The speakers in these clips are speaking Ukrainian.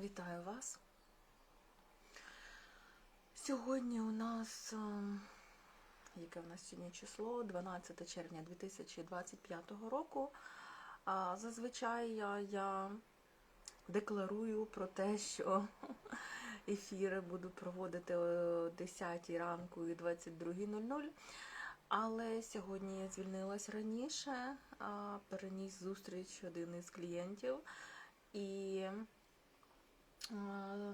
Вітаю вас. Сьогодні у нас, ем, яке в нас сьогодні число, 12 червня 2025 року. Зазвичай я, декларую про те, що ефіри буду проводити о 10 ранку і 22.00. Але сьогодні я звільнилась раніше, переніс зустріч один із клієнтів, і е,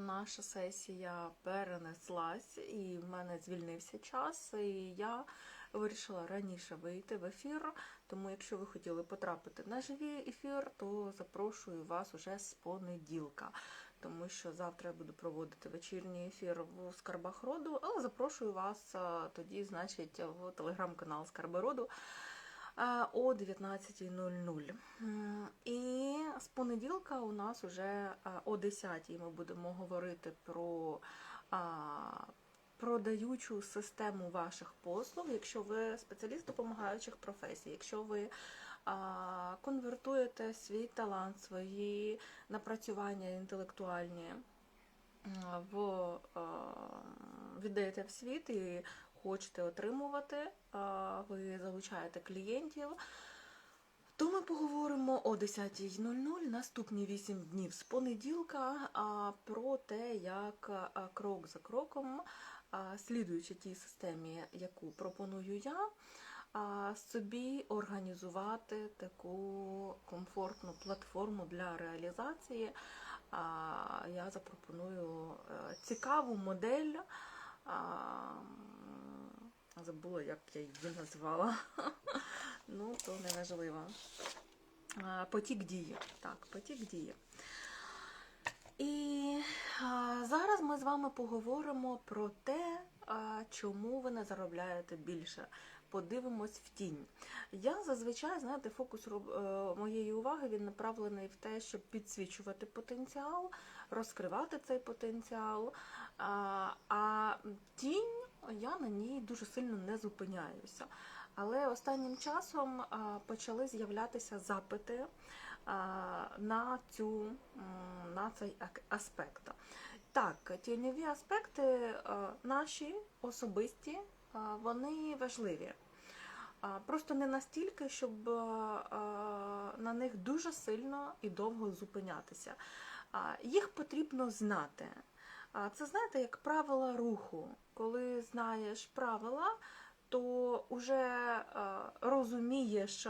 наша сесія перенеслась, і в мене звільнився час, і я вирішила раніше вийти в ефір. Тому, якщо ви хотіли потрапити на живий ефір, то запрошую вас уже з понеділка. Тому що завтра я буду проводити вечірній ефір в Скарбах Роду, але запрошую вас тоді, значить, в телеграм-канал Скарби Роду о 19.00. І з понеділка у нас уже а, о 10.00 ми будемо говорити про продаючу систему ваших послуг, якщо ви спеціаліст допомагаючих професій, якщо ви конвертуєте свій талант, свої напрацювання інтелектуальні в віддаєте в світ і хочете отримувати, ви залучаєте клієнтів. То ми поговоримо о 10.00 наступні 8 днів з понеділка про те, як крок за кроком, слідуючи тій системі, яку пропоную я, собі організувати таку комфортну платформу для реалізації. Я запропоную е, цікаву модель. Забула, як я її назвала. Ну, то не важливо. А, Потік дії. Так, потік дії. І зараз ми з вами поговоримо про те, чому ви не заробляєте більше. Подивимось в тінь. Я зазвичай, знаєте, фокус е, моєї уваги він направлений в те, щоб підсвічувати потенціал, розкривати цей потенціал. А тінь я на ній дуже сильно не зупиняюся. Але останнім часом почали з'являтися запити на, цю, на цей аспект. Так, тіньові аспекти наші особисті, вони важливі. Просто не настільки, щоб на них дуже сильно і довго зупинятися. Їх потрібно знати. А, Це знаєте, як правила руху. Коли знаєш правила, то вже е, розумієш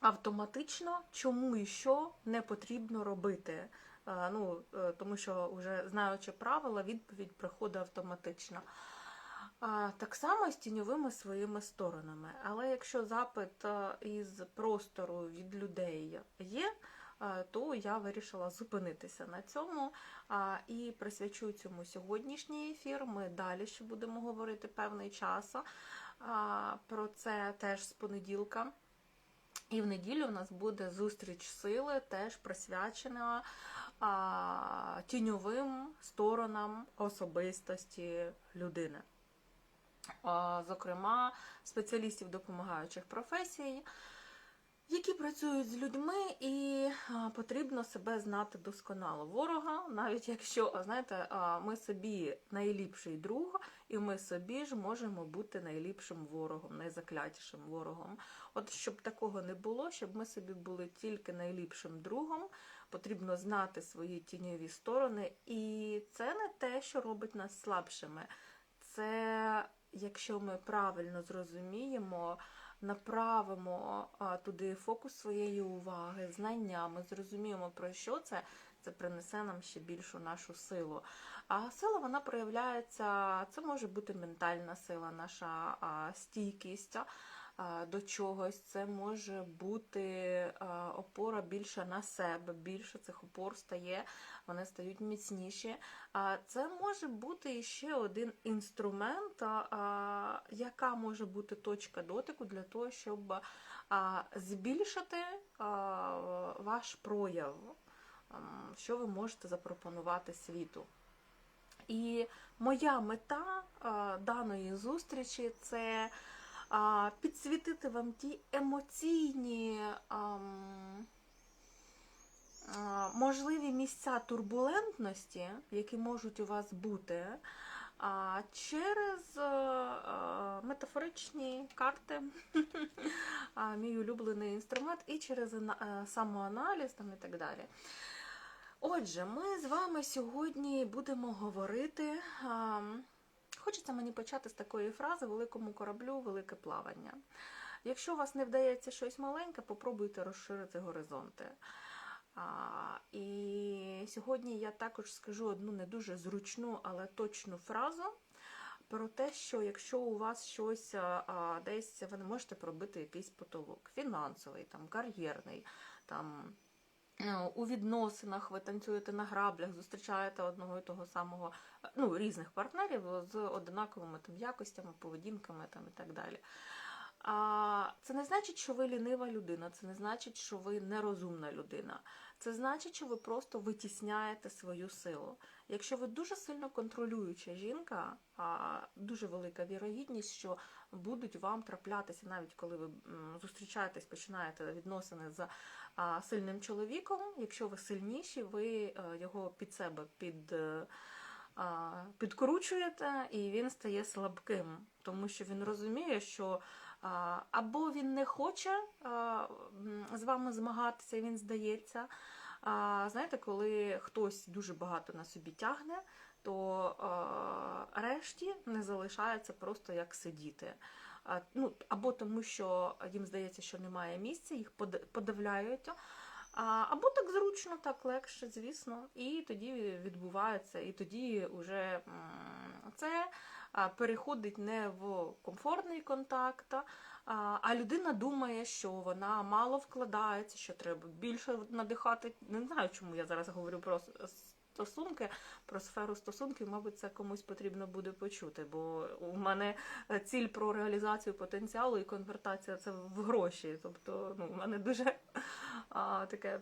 автоматично, чому і що не потрібно робити. Е, Ну, е, тому що вже знаючи правила, відповідь приходить автоматично. Так само з тіньовими своїми сторонами. Але якщо запит із простору від людей є, то я вирішила зупинитися на цьому і присвячу цьому сьогоднішній ефір. Ми далі ще будемо говорити певний час про це теж з понеділка. І в неділю у нас буде зустріч сили, теж присвячена а, тіньовим сторонам особистості людини. А, Зокрема, спеціалістів допомагаючих професій, які працюють з людьми, і потрібно себе знати досконало. Ворога, навіть якщо, знаєте, ми собі найліпший друг, і ми собі ж можемо бути найліпшим ворогом, найзаклятішим ворогом. От щоб такого не було, щоб ми собі були тільки найліпшим другом, потрібно знати свої тіньові сторони. І це не те, що робить нас слабшими. Це якщо ми правильно зрозуміємо, направимо туди фокус своєї уваги, знання, ми зрозуміємо, про що це, це принесе нам ще більшу нашу силу. А сила вона проявляється, це може бути ментальна сила, наша стійкість до чогось, це може бути опора більше на себе, більше цих опор стає, вони стають міцніші. А це може бути ще один інструмент, яка може бути точка дотику для того, щоб збільшити ваш прояв, що ви можете запропонувати світу. І моя мета даної зустрічі це підсвітити вам ті емоційні можливі місця турбулентності, які можуть у вас бути, через е, е, метафоричні карти, мій улюблений інструмент, і через е, самоаналіз там, і так далі. Отже, ми з вами сьогодні будемо говорити. Хочеться мені почати з такої фрази великому кораблю, велике плавання. Якщо у вас не вдається щось маленьке, попробуйте розширити горизонти. А, і сьогодні я також скажу одну не дуже зручну, але точну фразу про те, що якщо у вас щось а, десь ви не можете пробити якийсь потолок, фінансовий, там, кар'єрний, там, у відносинах ви танцюєте на граблях, зустрічаєте одного і того самого, ну, різних партнерів з одинаковими там якостями, поведінками там, і так далі. А це не значить, що ви лінива людина, це не значить, що ви нерозумна людина. Це значить, що ви просто витісняєте свою силу. Якщо ви дуже сильно контролююча жінка, а дуже велика вірогідність, що будуть вам траплятися, навіть коли ви зустрічаєтесь, починаєте відносини з сильним чоловіком. Якщо ви сильніші, ви е, його під себе під. е, Підкручуєте, і він стає слабким, тому що він розуміє, що або він не хоче з вами змагатися, він здається. Знаєте, коли хтось дуже багато на собі тягне, то решті не залишається просто як сидіти. Ну, або тому, що їм здається, що немає місця, їх подавляють. Або так зручно, так легше, звісно, і тоді відбувається, і тоді вже це переходить не в комфортний контакт, а, людина думає, що вона мало вкладається, що треба більше надихати. Не знаю, чому я зараз говорю про стосунки, про сферу стосунків, мабуть, це комусь потрібно буде почути, бо у мене е, ціль про реалізацію потенціалу і конвертація це в гроші. Тобто, ну, у мене дуже а, таке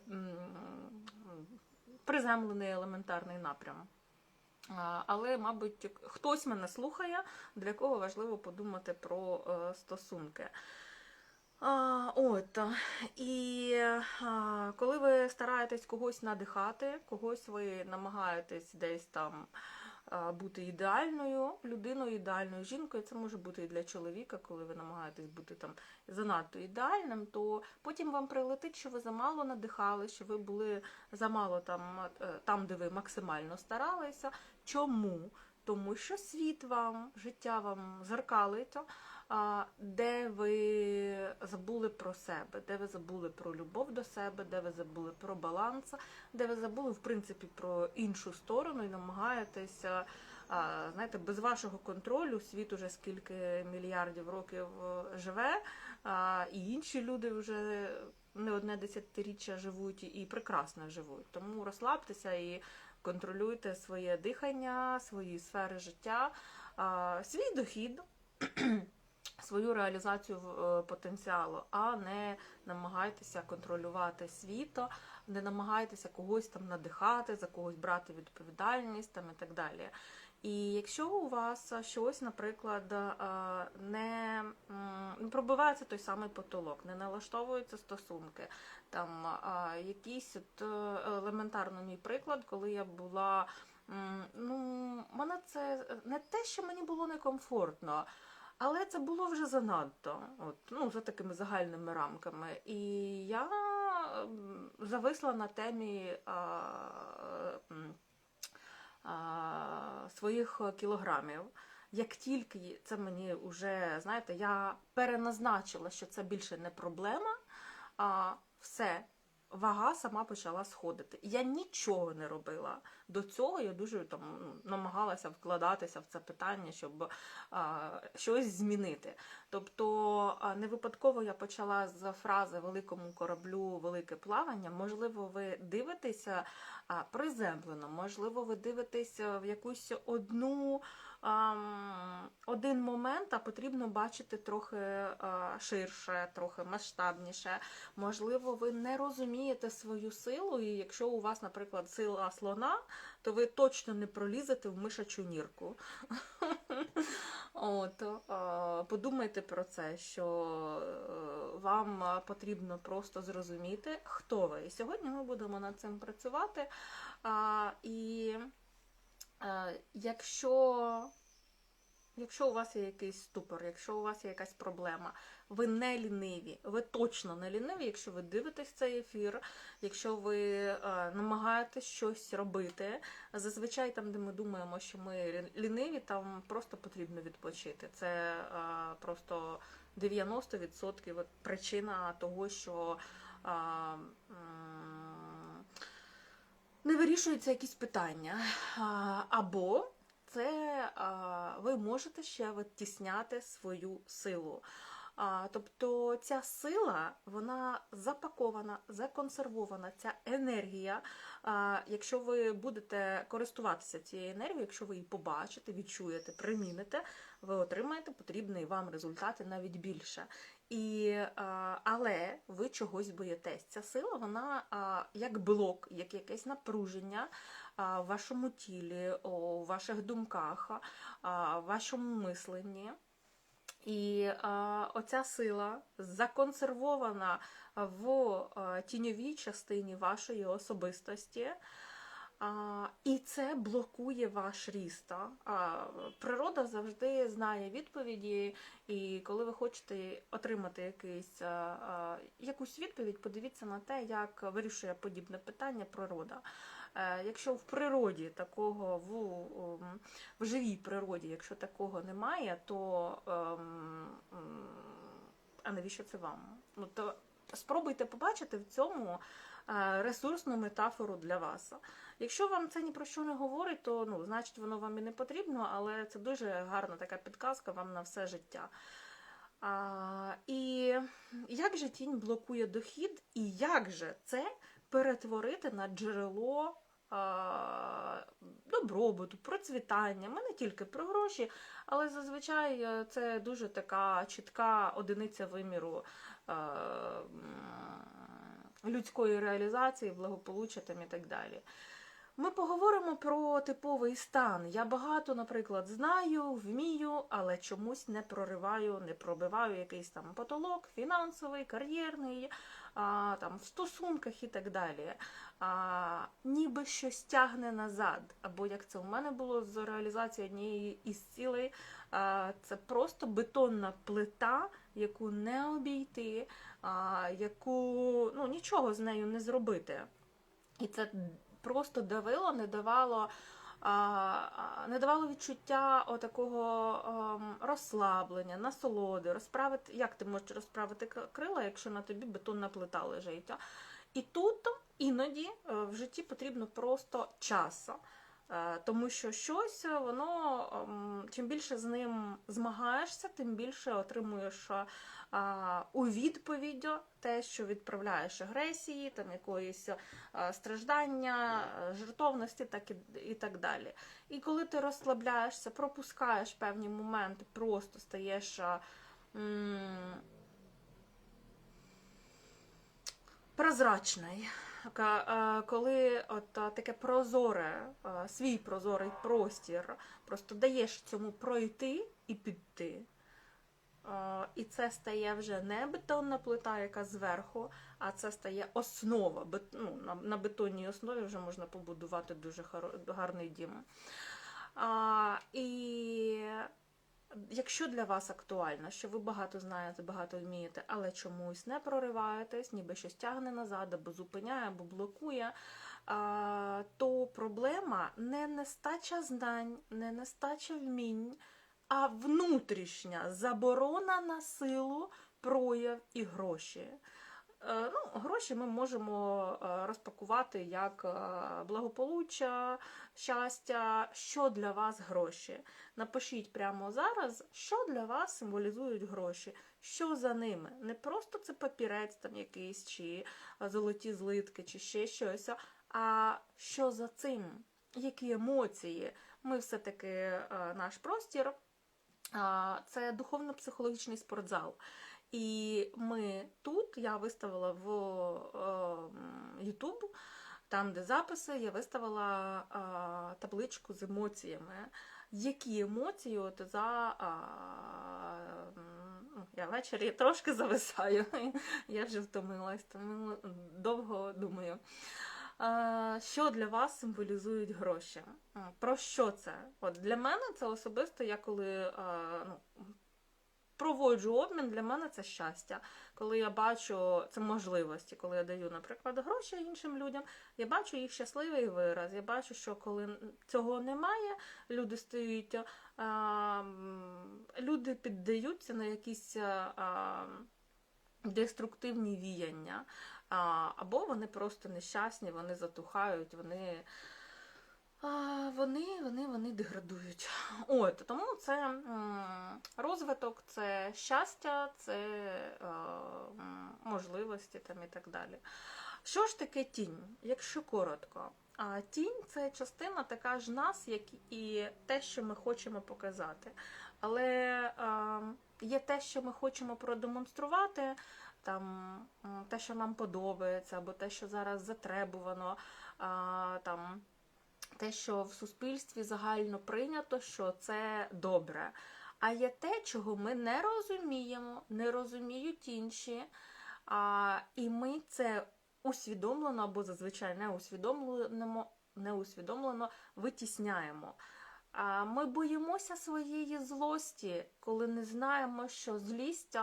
приземлений елементарний напрям. Але, мабуть, хтось мене слухає, для кого важливо подумати про е, стосунки. От, і коли ви стараєтесь когось надихати, когось ви намагаєтесь десь там бути ідеальною людиною, ідеальною жінкою, це може бути і для чоловіка, коли ви намагаєтесь бути там занадто ідеальним, то потім вам прилетить, що ви замало надихали, що ви були замало там, е, там де ви максимально старалися. Чому? Тому що світ вам, життя вам зеркалить, а, де ви забули про себе, де ви забули про любов до себе, де ви забули про баланс, де ви забули, в принципі, про іншу сторону і намагаєтеся, знаєте, без вашого контролю світ уже скільки мільярдів років е, живе, і інші люди вже не одне десятиріччя живуть і прекрасно живуть. Тому розслабтеся і контролюйте своє дихання, свої сфери життя, свій дохід. Свою реалізацію е, потенціалу, а не намагайтеся контролювати світо, не намагайтеся когось там надихати, за когось брати відповідальність там і так далі. І якщо у вас щось, наприклад, не пробивається той самий потолок, не налаштовуються стосунки, там якийсь от е, елементарно мій приклад, коли я була, ну, мене це не те, що мені було некомфортно. Але це було вже занадто, от, ну, за такими загальними рамками. І я зависла на темі а, своїх кілограмів. Як тільки це мені вже, знаєте, я переназначила, що це більше не проблема, а все, вага сама почала сходити. Я нічого не робила. До цього я дуже там ну, намагалася вкладатися в це питання, щоб а, щось змінити. Тобто не випадково я почала з фрази великому кораблю велике плавання. Можливо, ви дивитеся приземлено, можливо, ви дивитеся в якусь одну один момент, а потрібно бачити трохи е, ширше, трохи масштабніше. Можливо, ви не розумієте свою силу, і якщо у вас, наприклад, сила слона, то ви точно не пролізете в мишачу нірку. От, подумайте про це, що е, вам потрібно просто зрозуміти, хто ви. І сьогодні ми будемо над цим працювати. І якщо, якщо у вас є якийсь ступор, якщо у вас є якась проблема, ви не ліниві, ви точно не ліниві, якщо ви дивитесь цей ефір, якщо ви намагаєтесь щось робити. Зазвичай там, де ми думаємо, що ми ліниві, там просто потрібно відпочити. Це просто 90% причина того, що не вирішуються якісь питання. Або це ви можете ще витісняти свою силу. Тобто ця сила, вона запакована, законсервована, ця енергія. Якщо ви будете користуватися цією енергією, якщо ви її побачите, відчуєте, приміните, ви отримаєте потрібний вам результат навіть більше. І, але ви чогось боїтесь. Ця сила, вона як блок, як якесь напруження в вашому тілі, у ваших думках, в вашому мисленні. І а, оця сила законсервована в а, тіньовій частині вашої особистості. А, і це блокує ваш ріст. А, природа завжди знає відповіді, і коли ви хочете отримати якийсь, а, а, якусь відповідь, подивіться на те, як вирішує подібне питання природа. Е, Якщо в природі такого в, ем, в живій природі, якщо такого немає, то ем, м, а навіщо це вам? Ну то спробуйте побачити в цьому е, ресурсну метафору для вас. Якщо вам це ні про що не говорить, то ну, значить воно вам і не потрібно, але це дуже гарна така підказка вам на все життя. А, і як же тінь блокує дохід, і як же це перетворити на джерело а, добробуту, процвітання. Ми не тільки про гроші, але зазвичай е, це дуже така чітка одиниця виміру е, м, людської реалізації, благополуччя там і так далі. Ми поговоримо про типовий стан. Я багато, наприклад, знаю, вмію, але чомусь не прориваю, не пробиваю якийсь там потолок, фінансовий, кар'єрний, а, там, в стосунках і так далі. А, ніби щось тягне назад. Або як це у мене було з реалізацією однієї із цілей, а, це просто бетонна плита, яку не обійти, а, яку ну, нічого з нею не зробити. І це просто давило, не давало. Не давало відчуття отакого ем, розслаблення, насолоди, розправити. Як ти можеш розправити крила, якщо на тобі бетонна плита лежить? І тут іноді е, в житті потрібно просто час. Е, Тому що щось, е, воно ем, чим більше з ним змагаєшся, тим більше отримуєш е, у відповідь те, що відправляєш агресії, там якоїсь страждання, жертовності, так і, і так далі. І коли ти розслабляєшся, пропускаєш певні моменти, просто стаєш. Прозрачний, коли от таке прозоре, свій прозорий простір, просто даєш цьому пройти і піти. І це стає вже не бетонна плита, яка зверху, а це стає основа. Ну, на бетонній основі вже можна побудувати дуже гарний дім. І якщо для вас актуально, що ви багато знаєте, багато вмієте, але чомусь не прориваєтесь, ніби щось тягне назад, або зупиняє, або блокує, то проблема не нестача знань, не нестача вмінь, а внутрішня заборона на силу, прояв і гроші. Е, Ну, гроші ми можемо е, розпакувати як е, благополуччя, щастя. Що для вас гроші? Напишіть прямо зараз, що для вас символізують гроші, що за ними. Не просто це папірець там якийсь, чи золоті злитки, чи ще щось, а що за цим. які емоції. Ми все-таки наш простір це духовно-психологічний спортзал. І ми тут я виставила в YouTube, там, де записи, я виставила табличку з емоціями. Які емоції от за я ввечері трошки зависаю, я вже втомилась, тому довго думаю. Що для вас символізують гроші? Про що це? От Для мене це особисто, я коли ну, проводжу обмін, для мене це щастя. Коли я бачу це можливості, коли я даю, наприклад, гроші іншим людям, я бачу їх щасливий вираз. Я бачу, що коли цього немає, люди стають, а, люди піддаються на якісь. А, Деструктивні віяння, або вони просто нещасні, вони затухають, вони вони, вони, вони деградують. От, Тому це розвиток, це щастя, це е, можливості там і так далі. Що ж таке тінь, якщо коротко? А тінь це частина така ж нас, як і те, що ми хочемо показати. Але е, є те, що ми хочемо продемонструвати, там те, що нам подобається, або те, що зараз затребувано. Там, те, що в суспільстві загально прийнято, що це добре. А є те, чого ми не розуміємо, не розуміють інші. А, І ми це усвідомлено або зазвичай не усвідомлено, не усвідомлено витісняємо. А Ми боїмося своєї злості, коли не знаємо, що злість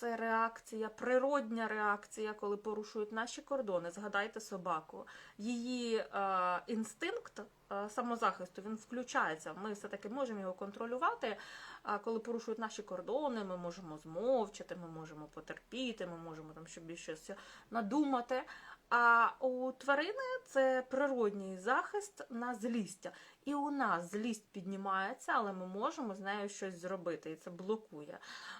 це реакція, природня реакція, коли порушують наші кордони. Згадайте собаку. Її е, інстинкт е, самозахисту він включається. Ми все-таки можемо його контролювати. А коли порушують наші кордони, ми можемо змовчати, ми можемо потерпіти, ми можемо там ще більше надумати. А у тварини це природній захист на злість. І у нас злість піднімається, але ми можемо з нею щось зробити, і це блокує.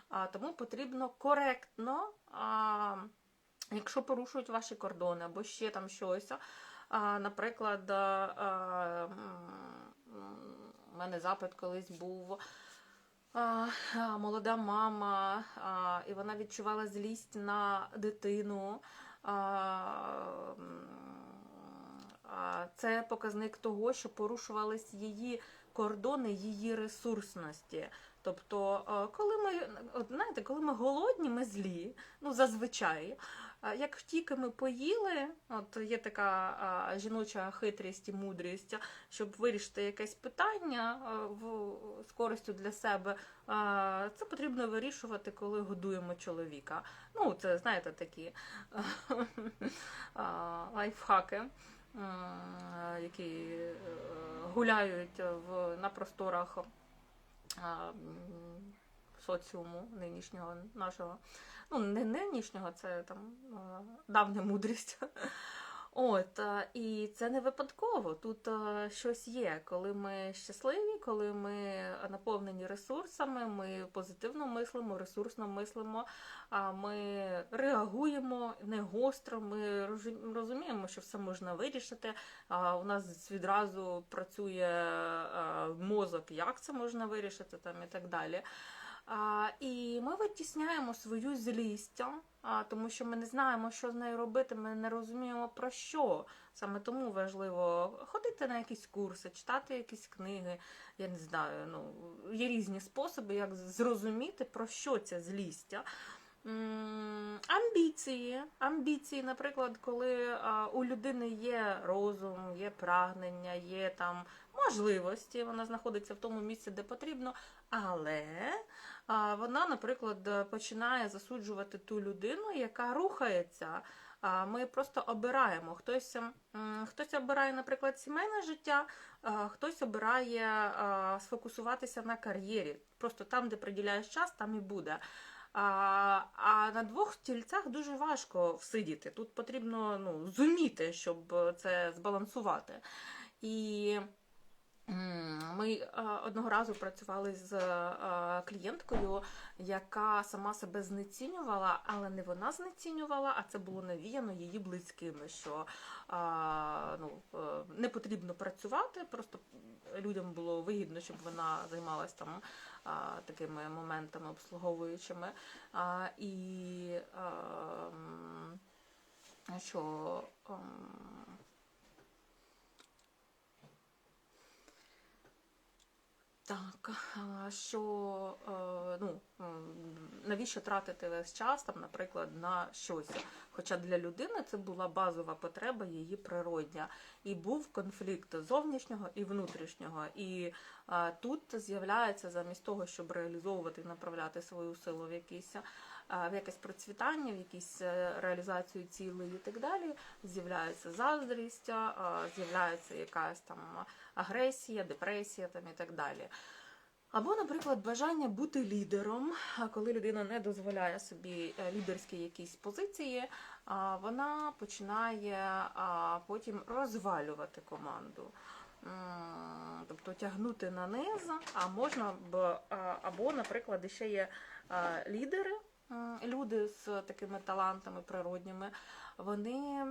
А, Тому потрібно коректно, а, якщо порушують ваші кордони або ще там щось. А, Наприклад, а, у мене запит колись був. Молода мама, і вона відчувала злість на дитину. Це показник того, що порушувались її кордони, її ресурсності. Тобто, коли ми от знаєте, коли ми голодні, ми злі, ну зазвичай. Як тільки ми поїли, от є така жіноча хитрість і мудрість, щоб вирішити якесь питання в, з для себе, це потрібно вирішувати, коли годуємо чоловіка. Ну, це, знаєте, такі лайфхаки, які е, гуляють в, на просторах соціуму нинішнього нашого ну, не нинішнього, це там давня мудрість. От, І це не випадково. Тут щось є. Коли ми щасливі, коли ми наповнені ресурсами, ми позитивно мислимо, ресурсно мислимо, ми реагуємо не гостро, ми розуміємо, що все можна вирішити. У нас відразу працює мозок, як це можна вирішити, там і так далі. І ми витісняємо свою злість, тому що ми не знаємо, що з нею робити, ми не розуміємо про що. Саме тому важливо ходити на якісь курси, читати якісь книги. Я не знаю, ну є різні способи, як зрозуміти, про що ця злість. Амбіції. Амбіції, наприклад, коли у людини є розум, є прагнення, є там можливості, вона знаходиться в тому місці, де потрібно, але вона, наприклад, починає засуджувати ту людину, яка рухається. Ми просто обираємо. Хтось хтось обирає, наприклад, сімейне життя, хтось обирає сфокусуватися на кар'єрі. Просто там, де приділяєш час, там і буде. А а на двох стільцях дуже важко всидіти. Тут потрібно ну, зуміти, щоб це збалансувати. І Ми е, одного разу працювали з е, клієнткою, яка сама себе знецінювала, але не вона знецінювала, а це було навіяно її близькими, що ну, е, не потрібно працювати, просто людям було вигідно, щоб вона займалась там такими моментами обслуговуючими. І що. Так, що е, ну, навіщо тратити весь час, там, наприклад, на щось? Хоча для людини це була базова потреба її природня. І був конфлікт зовнішнього і внутрішнього. І тут з'являється замість того, щоб реалізовувати і направляти свою силу в якісь. В якесь процвітання, в якісь е, реалізацію цілей і так далі, з'являється заздрість, з'являється якась там агресія, депресія там і так далі. Або, наприклад, бажання бути лідером, коли людина не дозволяє собі е, лідерські якісь позиції, вона починає потім розвалювати команду. Тобто тягнути на низ, а можна б, або, наприклад, ще є лідери, люди з такими талантами природніми, вони.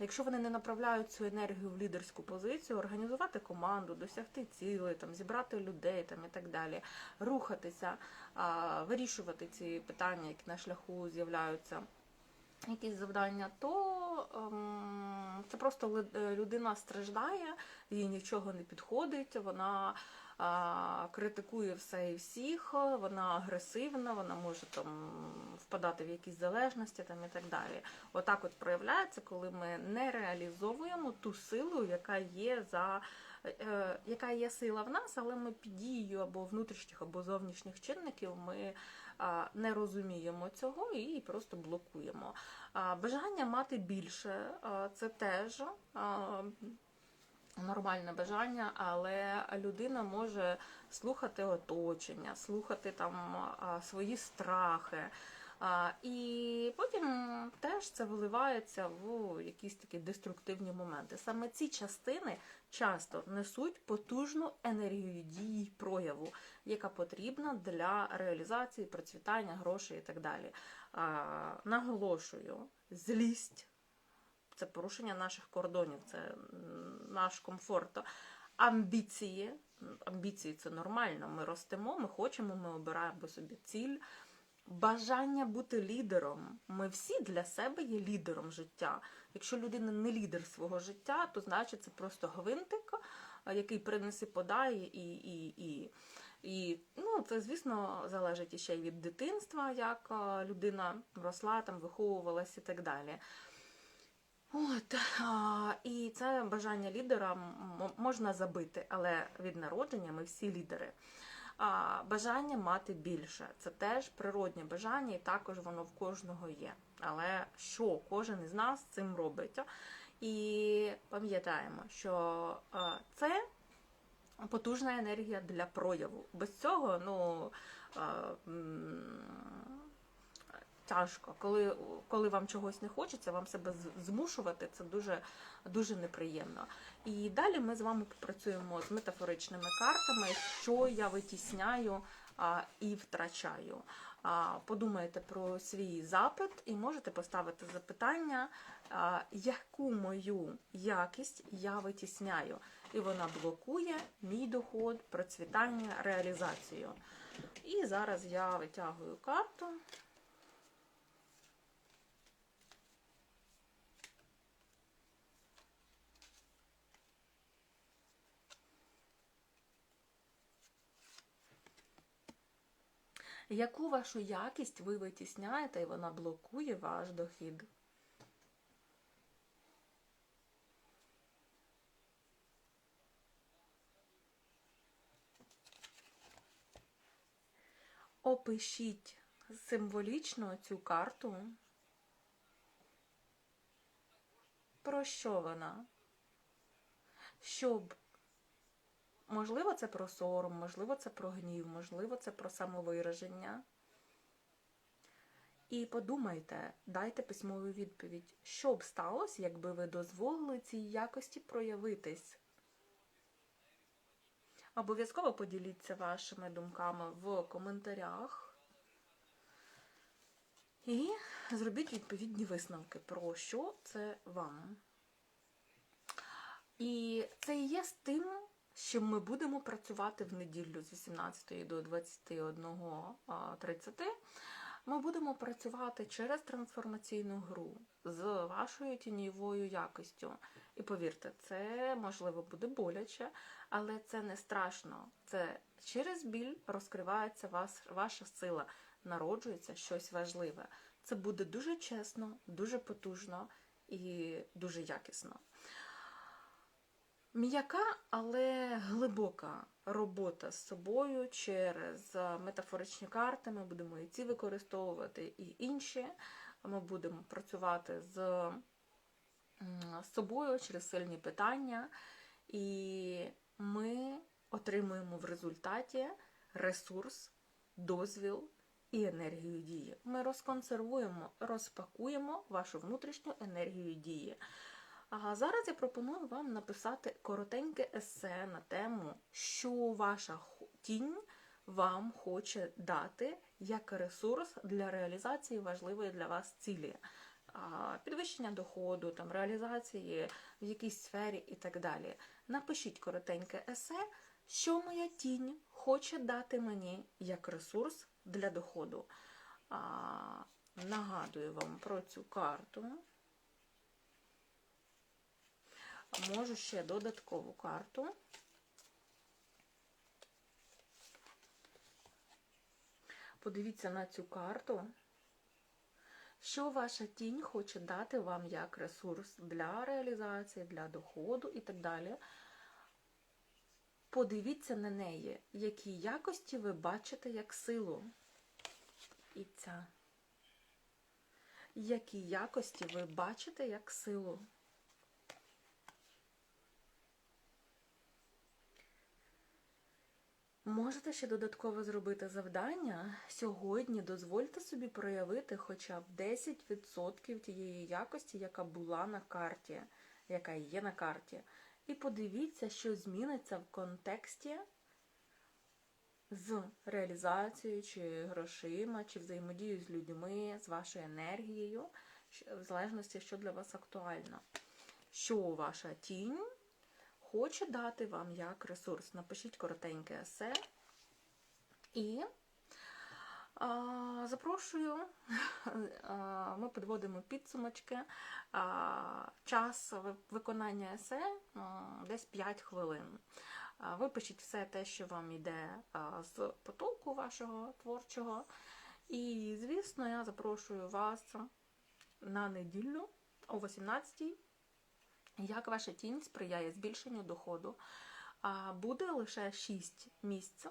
Якщо вони не направляють цю енергію в лідерську позицію, організувати команду, досягти цілей, там зібрати людей там і так далі, рухатися, вирішувати ці питання, які на шляху з'являються. Якісь завдання, то ем, це просто е, людина страждає, їй нічого не підходить, вона критикує все і всіх, вона агресивна, вона може там впадати в якісь залежності там і так далі. Отак от проявляється, коли ми не реалізовуємо ту силу, яка є за е, яка є сила в нас, але ми під дією або внутрішніх, або зовнішніх чинників ми не розуміємо цього і просто блокуємо. Бажання мати більше це теж. Нормальне бажання, але людина може слухати оточення, слухати там свої страхи. І потім теж це виливається в якісь такі деструктивні моменти. Саме ці частини часто несуть потужну енергію дії прояву, яка потрібна для реалізації, процвітання, грошей і так далі. Наголошую, злість це порушення наших кордонів, це наш комфорт. Амбіції. Амбіції це нормально. Ми ростемо, ми хочемо, ми обираємо собі ціль. Бажання бути лідером. Ми всі для себе є лідером життя. Якщо людина не лідер свого життя, то значить це просто гвинтик, який принесе подає і. і, і. І ну, це, звісно, залежить іще й від дитинства, як людина росла, там, виховувалась і так далі. От, і це бажання лідера можна забити, але від народження ми всі лідери. А, бажання мати більше це теж природнє бажання, і також воно в кожного є. Але що кожен із нас цим робить? І пам'ятаємо, що це потужна енергія для прояву. Без цього, ну. Тяжко, коли, коли вам чогось не хочеться, вам себе змушувати, це дуже, дуже неприємно. І далі ми з вами попрацюємо з метафоричними картами, що я витісняю а, і втрачаю. А, подумайте про свій запит і можете поставити запитання, а, яку мою якість я витісняю. І вона блокує мій доход, процвітання, реалізацію. І зараз я витягую карту. Яку вашу якість ви витісняєте, і вона блокує ваш дохід? Опишіть символічно цю карту. Про що вона? Щоб Можливо, це про сором, можливо, це про гнів, можливо, це про самовираження. І подумайте, дайте письмову відповідь, що б сталося, якби ви дозволили цій якості проявитись. Обов'язково поділіться вашими думками в коментарях. І зробіть відповідні висновки про що це вам. І це є з що ми будемо працювати в неділю з 18 до 21.30. Ми будемо працювати через трансформаційну гру з вашою тіньовою якостю. І повірте, це можливо буде боляче, але це не страшно. Це через біль розкривається вас, ваша сила, народжується щось важливе. Це буде дуже чесно, дуже потужно і дуже якісно. М'яка, але глибока робота з собою через метафоричні карти. Ми будемо і ці використовувати, і інші. Ми будемо працювати з, з собою через сильні питання, і ми отримуємо в результаті ресурс, дозвіл і енергію дії. Ми розконсервуємо, розпакуємо вашу внутрішню енергію дії. А зараз я пропоную вам написати коротеньке есе на тему, що ваша тінь вам хоче дати як ресурс для реалізації важливої для вас цілі. Підвищення доходу, там, реалізації в якійсь сфері і так далі. Напишіть коротеньке есе, що моя тінь хоче дати мені як ресурс для доходу. Нагадую вам про цю карту. Можу ще додаткову карту. Подивіться на цю карту, що ваша тінь хоче дати вам як ресурс для реалізації, для доходу і так далі. Подивіться на неї, які якості ви бачите як силу. І ця. Які якості ви бачите як силу. Можете ще додатково зробити завдання. Сьогодні дозвольте собі проявити хоча б 10% тієї якості, яка була на карті, яка є на карті. І подивіться, що зміниться в контексті з реалізацією, чи грошима, чи взаємодією з людьми, з вашою енергією, в залежності, що для вас актуально. Що ваша тінь хоче дати вам як ресурс. Напишіть коротеньке есе. І а, запрошую, а, ми підводимо підсумочки. А, час виконання есе а, десь 5 хвилин. А, випишіть все те, що вам йде а, з потоку вашого творчого. І, звісно, я запрошую вас на неділю о 18-й як ваша тінь сприяє збільшенню доходу? Буде лише 6 місць,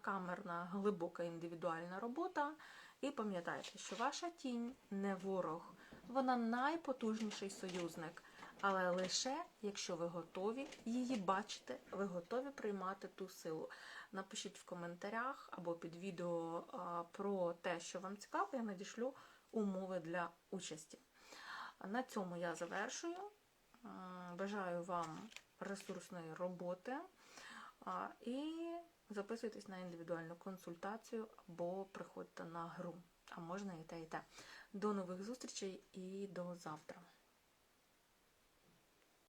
камерна, глибока індивідуальна робота. І пам'ятайте, що ваша тінь не ворог, вона найпотужніший союзник. Але лише якщо ви готові її бачити, ви готові приймати ту силу. Напишіть в коментарях або під відео про те, що вам цікаво, я надішлю умови для участі. На цьому я завершую. Бажаю вам ресурсної роботи і записуйтесь на індивідуальну консультацію або приходьте на гру. А можна і те, і те. До нових зустрічей і до завтра.